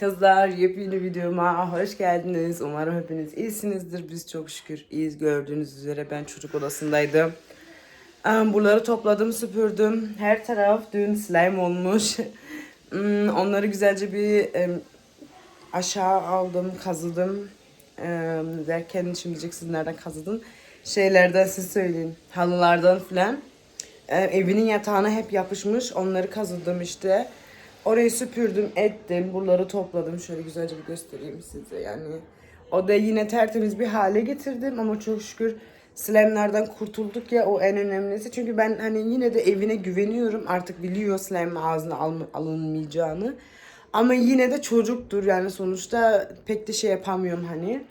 Kızlar yepyeni videoma hoş geldiniz. Umarım hepiniz iyisinizdir. Biz çok şükür iyiyiz. Gördüğünüz üzere ben çocuk odasındaydım. Buraları topladım, süpürdüm. Her taraf dün slime olmuş. Hmm, Onları güzelce bir aşağı aldım, kazıdım. Derken şimdi diyeceksiniz nereden kazıdın? Şeylerden siz söyleyin. Halılardan filan. Evinin yatağına hep yapışmış. Onları kazıdım işte. Orayı süpürdüm, ettim. Buraları topladım. Şöyle güzelce bir göstereyim size. Yani o da yine tertemiz bir hale getirdim ama çok şükür slime'lardan kurtulduk ya o en önemlisi. Çünkü ben hani yine de evine güveniyorum. Artık biliyor slime ağzına alınmayacağını. Ama yine de çocuktur yani sonuçta pek de şey yapamıyorum hani.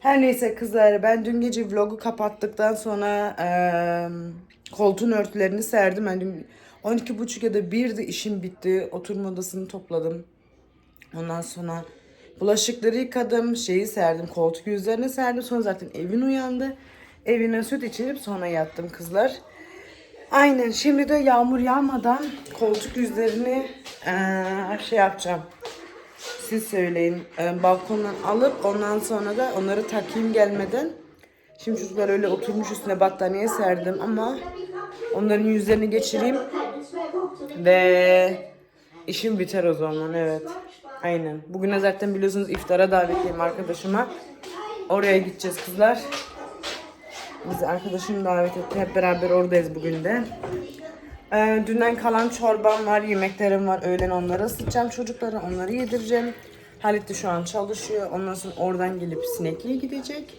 Her neyse kızlar ben dün gece vlogu kapattıktan sonra eee koltuğun örtülerini serdim. Ben dün 12.30 ya da 1'de işim bitti. Oturma odasını topladım. Ondan sonra bulaşıkları yıkadım, şeyi serdim, koltuk üzerine serdim. Sonra zaten evin uyandı. Evine süt içirip sonra yattım kızlar. Aynen şimdi de yağmur yağmadan koltuk yüzlerini eee, şey yapacağım. Siz söyleyin. Ee, balkondan alıp ondan sonra da onları takayım gelmeden. Şimdi çocuklar öyle oturmuş üstüne battaniye serdim ama onların yüzlerini geçireyim ve işim biter o zaman evet. Aynen. Bugüne zaten biliyorsunuz iftara davetliyim arkadaşıma. Oraya gideceğiz kızlar. Bizi arkadaşım davet etti. Hep beraber oradayız bugün de. Ee, dünden kalan çorbam var, yemeklerim var. Öğlen onları ısıtacağım çocuklara, onları yedireceğim. Halit de şu an çalışıyor. Ondan sonra oradan gelip sinekliğe gidecek.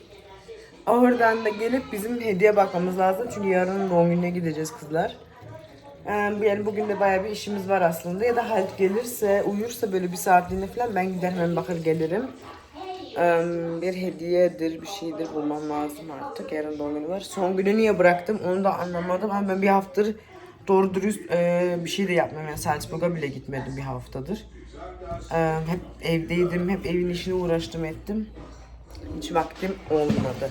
Oradan da gelip bizim hediye bakmamız lazım. Çünkü yarın doğum gününe gideceğiz kızlar. Yani bugün de bayağı bir işimiz var aslında. Ya da Halit gelirse, uyursa böyle bir saatliğine falan ben gider hemen bakır gelirim. Bir hediyedir, bir şeydir bulmam lazım artık. Yarın doğum günü var. Son günü niye bıraktım onu da anlamadım. Ama ben bir haftadır doğru dürüst e, bir şey de yapmıyorum. Yani Salzburg'a bile gitmedim bir haftadır. Hep evdeydim, hep evin işine uğraştım ettim. Hiç vaktim olmadı.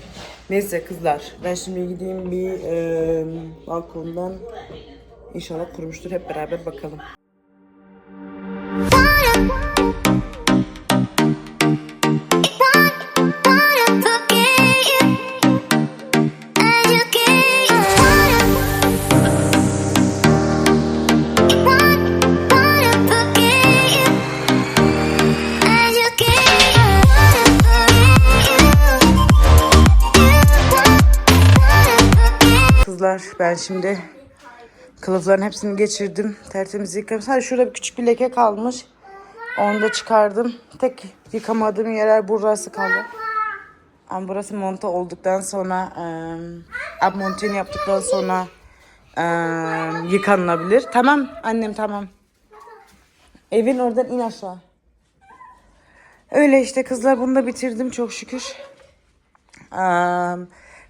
Neyse kızlar, ben şimdi gideyim bir e, balkondan. İnşallah kurumuştur. Hep beraber bakalım. Kızlar ben şimdi kılıfların hepsini geçirdim. Tertemiz yıkadım. Sadece şurada bir küçük bir leke kalmış. Onu da çıkardım. Tek yıkamadığım yerler burası kaldı. Ama burası monta olduktan sonra e, ab montini yaptıktan sonra e, yıkanılabilir. Tamam annem tamam. Evin oradan in aşağı. Öyle işte kızlar bunu da bitirdim çok şükür.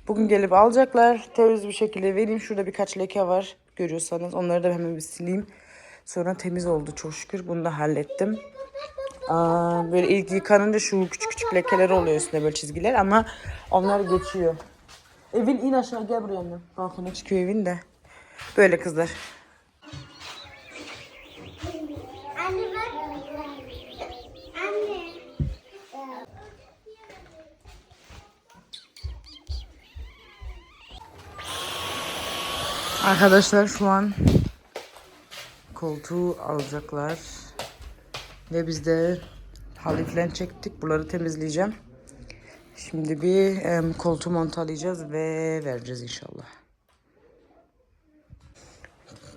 Bugün gelip alacaklar. Temiz bir şekilde vereyim. Şurada birkaç leke var. Görüyorsanız onları da hemen bir sileyim. Sonra temiz oldu çok şükür. Bunu da hallettim. Aa, böyle ilk yıkanınca şu küçük küçük lekeler oluyor üstünde böyle çizgiler ama onlar geçiyor. Evin in aşağı gel buraya annem. Balkona çıkıyor evin de. Böyle kızlar. Arkadaşlar şu an koltuğu alacaklar. Ve biz de halı çektik. Buraları temizleyeceğim. Şimdi bir em, koltuğu montalayacağız ve vereceğiz inşallah.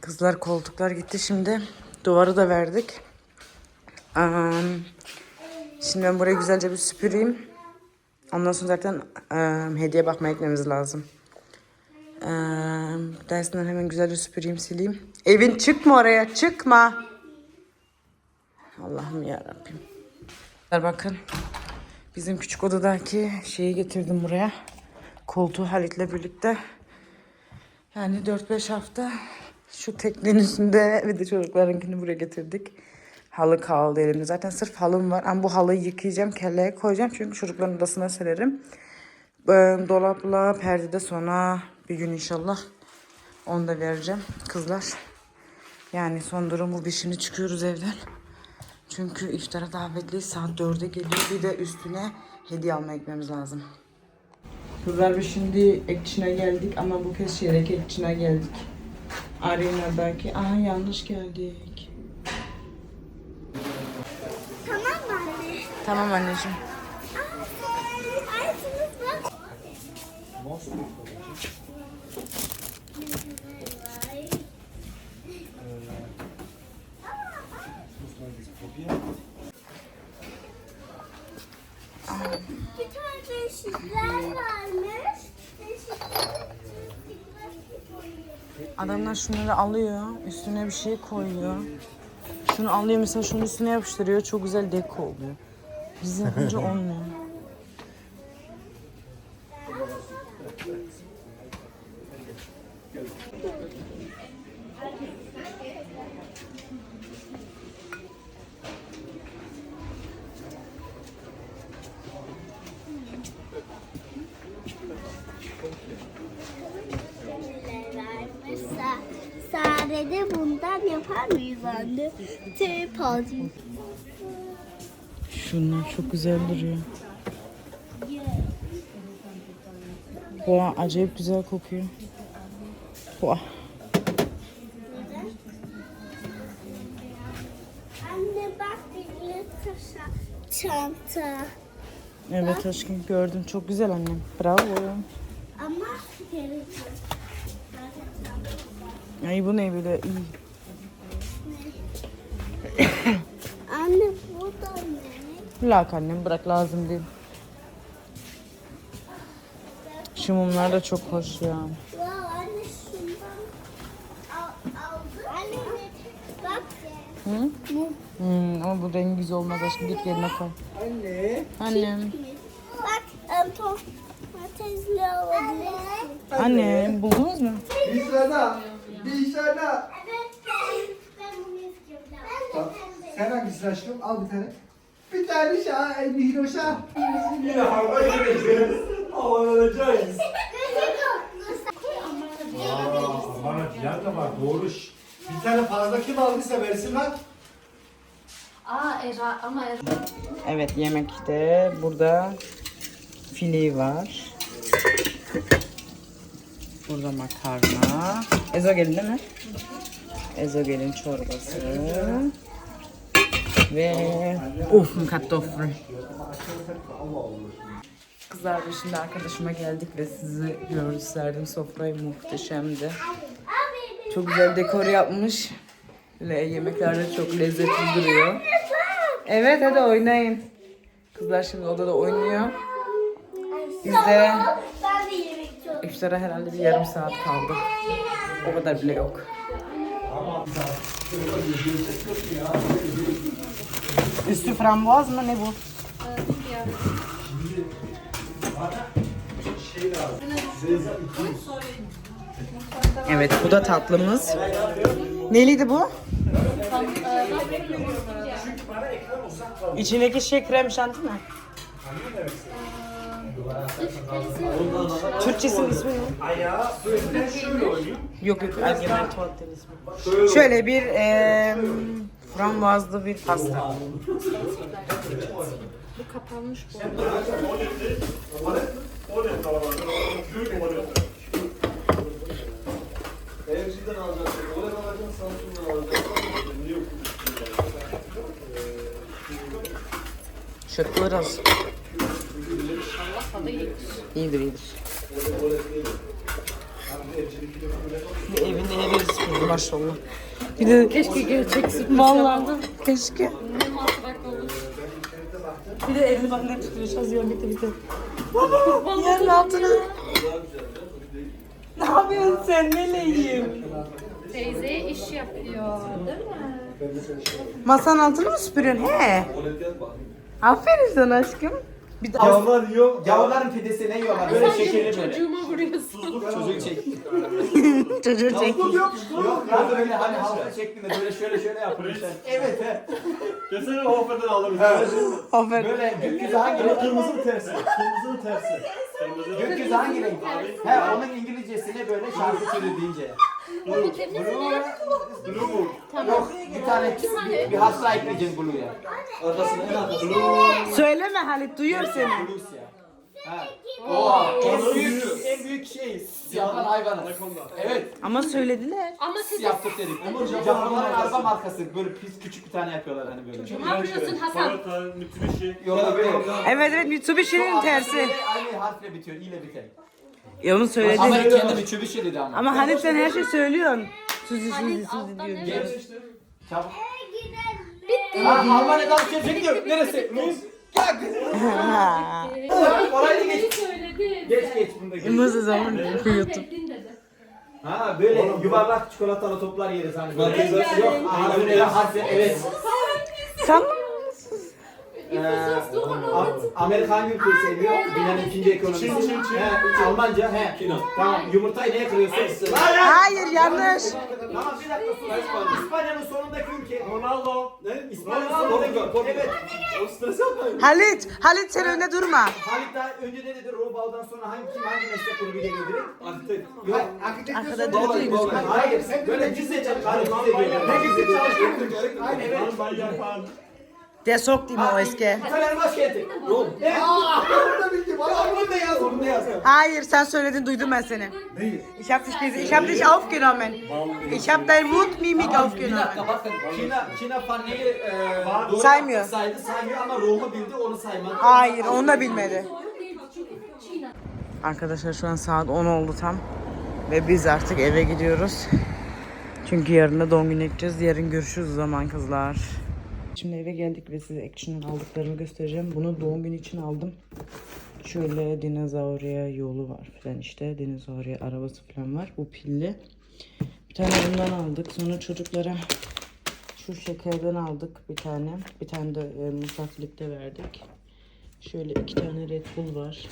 Kızlar koltuklar gitti şimdi. Duvarı da verdik. Em, şimdi ben burayı güzelce bir süpüreyim. Ondan sonra zaten em, hediye bakmaya gitmemiz lazım. Ee, dersinden hemen güzelce süpüreyim sileyim. Evin çıkma oraya çıkma. Allah'ım ya Rabbim. Bakın bizim küçük odadaki şeyi getirdim buraya. Koltuğu Halit'le birlikte. Yani 4-5 hafta şu teknenin üstünde ve de çocuklarınkini buraya getirdik. Halı kaldı elimde. Zaten sırf halım var ama bu halıyı yıkayacağım, kelleye koyacağım. Çünkü çocukların odasına sererim. Ee, dolapla perdede sonra bir gün inşallah onu da vereceğim kızlar. Yani son durum bu. Biz şimdi çıkıyoruz evden. Çünkü iftara davetli saat 4'e geliyor. Bir de üstüne hediye almaya gitmemiz lazım. Kızlar biz şimdi Ekçin'e geldik ama bu kez Şerek Ekçin'e geldik. Arena'daki. Aha yanlış geldik. Tamam mı anne? Tamam anneciğim. Ay sınıf bak. Varmış. Adamlar şunları alıyor, üstüne bir şey koyuyor. Şunu alıyor mesela şunun üstüne yapıştırıyor. Çok güzel deko oluyor. Biz yapınca olmuyor. Sadece bundan yapar mıyız anne? Teyp alacağız. Şunlar çok güzel duruyor. Boğa acayip güzel kokuyor. Boğa. Anne bak çanta. Evet aşkım gördüm. Çok güzel annem. Bravo. Ama gerekiyor. Ay bu ne böyle iyi. Anne bu da ne? Lak annem bırak lazım değil. Şu mumlar da çok hoş ya. Wow, anne şundan al, aldı. Anne bak. Hı? Bu Hmm, ama bu rengi güzel olmaz aşkım. Git yerine koy. Anne. Annem. Bak domatesli alabilirsin. Anne buldunuz mu? Bir sana. Bir. Sen hangisini aşkım? Al bir tane. Bir tane şah, bir hiroşa. Yine hava gireceğiz. Havalanacağız. Aa, bana plan da var doğru. Şş. Bir tane fazla kim aldıysa versin lan. Aa Era ama Era. Evet yemekte burada fili var. Burada makarna. Ezogelin değil mi? Ezogelin çorbası. Ve uf kartoffel. Kızlar şimdi arkadaşıma geldik ve sizi gösterdim. Sofrayı muhteşemdi. Çok güzel dekor yapmış. Ve yemekler de çok lezzetli duruyor. Evet hadi oynayın. Kızlar şimdi odada oynuyor. Biz de Ben de yemek çok. İftara herhalde bir yarım saat kaldı. O kadar bile yok. Üstü frambuaz mı ne bu? Evet bu da tatlımız. Neliydi bu? İçindeki şey krem şanti mi? Türkçesinin ismi ne? Ayağı böyle şöyle. Yok yok Ergemen Tuvalet'in ismi. Şöyle bir eee frambuazlı bir pasta. Evciden alacaksın, oradan alacaksın, Samsun'dan alacaksın. Yok. Şıklar az. İyidir iyidir. Bir evinde yeri süpürdü maşallah. Bir de keşke gerçek. Vallahi keşke. Ne olur. Bir de evini bak ne tutuyor şazıyor bitti bitti. Baba yerin altına. Ne yapıyorsun sen meleğim? Teyze iş yapıyor değil mi? Masanın altını mı süpürüyorsun? He. Aferin sana aşkım. Bir de Gavurlar yiyor. Gavurların pidesi ne yiyorlar? Böyle şekerli böyle. Çocuğuma vuruyorsun. Çocuk çek. çocuğu çek. Yok ya böyle hani halka şeklinde böyle şöyle şöyle yapıyor. Evet he. Kesin Hofer'den alırız. Aferin. Böyle gökyüzü hangi renk? Kırmızı tersi. Kırmızı tersi. Gökyüzü hangi renk? He onun İngilizcesine böyle şarkı türü deyince. Yok bir tane bir, hasta ekleyeceğiz Blue'ya. Ortasına en arkasına. Söyleme Halit duyuyor seni. Blues ya. Ha. Oha en büyük en büyük şey yapan hayvanı. Evet. Ama söylediler. Ama siz yaptık dedik. Japonların araba markası böyle pis küçük bir tane yapıyorlar hani böyle. ne yapıyorsun Hasan? Yok böyle. Evet evet Mitsubishi'nin tersi. Aynı harfle bitiyor, ile biter. Ya onu söyledi. Ama kendi Mitsubishi dedi ama. Ama Halit sen her şey söylüyorsun. Suzi Suzi Suzi alttan diyor. evet. Çabuk. Ha, Almanya'dan şey diyor. Neresi? Gel kız. Ha. Orayı da geç. Geç geç bunu da geç. Nasıl zaman YouTube. Dedi. Ha böyle yuvarlak çikolatalı toplar yeriz hani böyle. Yok. Harfi harfi evet. Tamam. Ee, A- Amerika hangi ülkeyi seviyor? Dünyanın ikinci ekonomisi. Çin, Çin, Çin. He, Almanca he. Çin. Tamam yumurtayı neye kırıyorsun? Hayır yanlış. Tamam bir dakika sus. İspanya'nın sonundaki ülke. Ronaldo. Ne? İspanya'nın Ronaldo. sonundaki Portegal. Evet. O stres yapmayın. Halit, Halit sen önde durma. Halit daha önce ne dedi? Robal'dan sonra hangi kim hangi meslek grubu geliyor direkt? Arkitek. Yok. Durdun doğru. Hayır. Böyle cüzde çalışıyor. Hayır. Ne cüzde çalışıyor? Evet. De sok mi o eski? İtalyan başkenti. Rom. Evet. Da bildim. Valla da da. Hayır sen söyledin duydum ben seni. Neyi? Ich hab dich gesehen, ich hab dich aufgenommen. Ich hab dein Mundmimik Bir dakika aufgenommen. bakın. Çina, Çina Fanny'yi e, doğru Saymıyor. saydı saymıyor ama Rom'u bildi onu saymadı. Hayır onu da bilmedi. Arkadaşlar şu an saat 10 oldu tam. Ve biz artık eve gidiyoruz. Çünkü yarın da doğum günü gideceğiz. Yarın görüşürüz o zaman kızlar. Şimdi eve geldik ve size Action'ın aldıklarımı göstereceğim. Bunu doğum günü için aldım. Şöyle dinozorya yolu var falan işte. Dinozorya arabası falan var. Bu pilli. Bir tane bundan aldık. Sonra çocuklara şu şekerden aldık bir tane. Bir tane de e, misafirlikte verdik. Şöyle iki tane Red Bull var.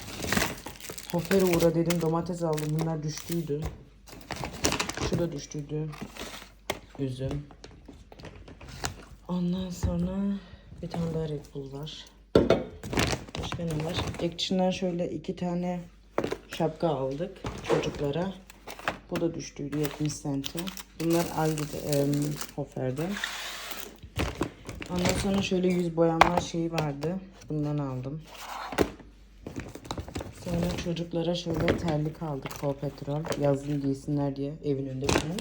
Hofer'e uğra dedim domates aldım. Bunlar düştüydü. Şu da düştüydü. Üzüm. Ondan sonra bir tane daha Red Bull var. Başka ne var? Action'dan şöyle iki tane şapka aldık çocuklara. Bu da düştüydü 70 sente. Bunlar Aldi'de, em, Hofer'de. Ondan sonra şöyle yüz boyama şeyi vardı. Bundan aldım. Sonra çocuklara şöyle terlik aldık Paw Patrol. Yazın giysinler diye evin önünde falan.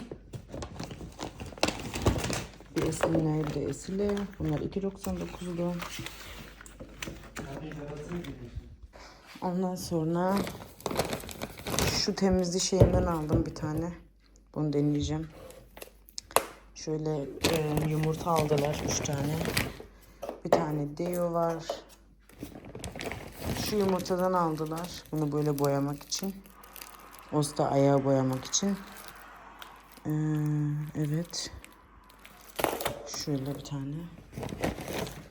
Bir Esli'ne bir de Esile. Bunlar 2.99'du. Ondan sonra şu temizli şeyimden aldım bir tane. Bunu deneyeceğim. Şöyle e, yumurta aldılar 3 tane. Bir tane deo var. Şu yumurtadan aldılar. Bunu böyle boyamak için. Osta ayağı boyamak için. Ee, evet. Şöyle bir tane.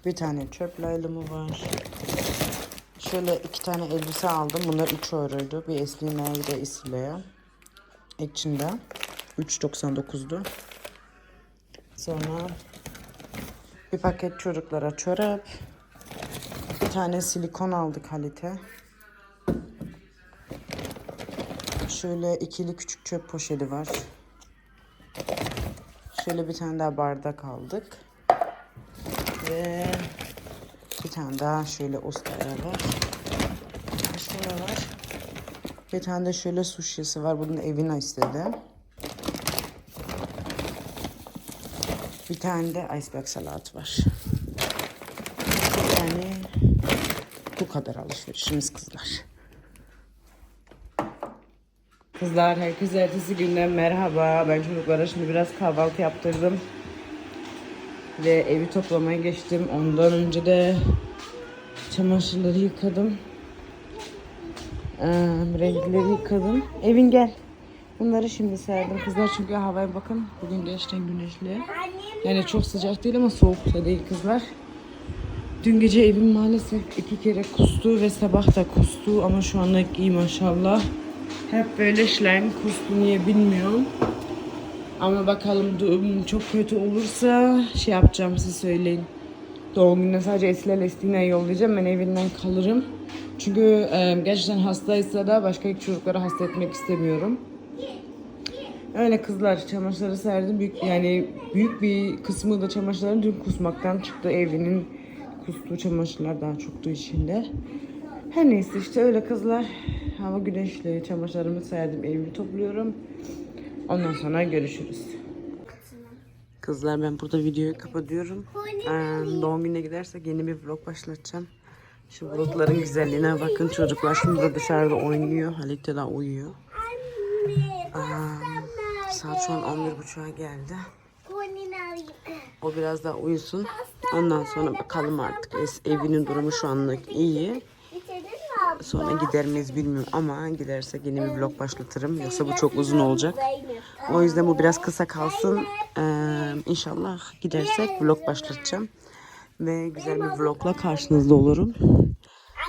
Bir tane çöp laylımı var. Şöyle iki tane elbise aldım. Bunlar 3 euroydu. Bir Eslime'ye bir de Isile'ye. İçinde. 3.99'du. Sonra bir paket çocuklara çorap. Bir tane silikon aldık Halit'e. Şöyle ikili küçük çöp poşeti var. Şöyle bir tane daha bardak aldık. Ve bir tane daha şöyle ostaya var. Başka ne var? Bir tane de şöyle su şişesi var. Bunu evine istedi. Bir tane de iceberg salat var. Yani bu kadar alışverişimiz kızlar. Kızlar herkese ertesi günden merhaba. Ben çocuklara şimdi biraz kahvaltı yaptırdım. Ve evi toplamaya geçtim. Ondan önce de çamaşırları yıkadım. Ee, renkleri yıkadım. Evin gel. Bunları şimdi serdim kızlar çünkü havaya bakın. Bugün gerçekten güneşli. Yani çok sıcak değil ama soğuk da değil kızlar. Dün gece evim maalesef iki kere kustu ve sabah da kustu ama şu anlık iyi maşallah. Hep böyle slime kustu niye bilmiyorum. Ama bakalım durum çok kötü olursa şey yapacağım size söyleyin. Doğum gününe sadece Esile Lestine'ye yollayacağım. Ben evinden kalırım. Çünkü e, gerçekten hastaysa da başka çocukları hasta etmek istemiyorum. Öyle kızlar çamaşırları serdim. Büyük, yani büyük bir kısmı da çamaşırların dün kusmaktan çıktı. Evinin kustuğu çamaşırlar daha çoktu içinde. Her neyse işte öyle kızlar. Hava güneşli. Çamaşırlarımı serdim. Evimi topluyorum. Ondan sonra görüşürüz. Kızlar ben burada videoyu kapatıyorum. Ee, doğum gününe gidersek yeni bir vlog başlatacağım. Şu bulutların güzelliğine bakın. Çocuklar şimdi de dışarıda oynuyor. Halit de uyuyor. Aa, saat şu an 11.30'a geldi. O biraz daha uyusun. Ondan sonra bakalım artık. Evinin durumu şu anlık iyi. Sonra gider miyiz bilmiyorum ama gidersek yeni bir vlog başlatırım. Yoksa bu çok uzun olacak. O yüzden bu biraz kısa kalsın. Ee, inşallah gidersek vlog başlatacağım. Ve güzel bir vlogla karşınızda olurum.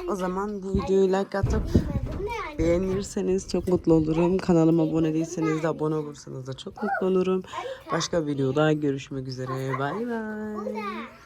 O zaman bu videoyu like atıp beğenirseniz çok mutlu olurum. Kanalıma abone değilseniz de abone olursanız da çok mutlu olurum. Başka videoda görüşmek üzere. Bay bay.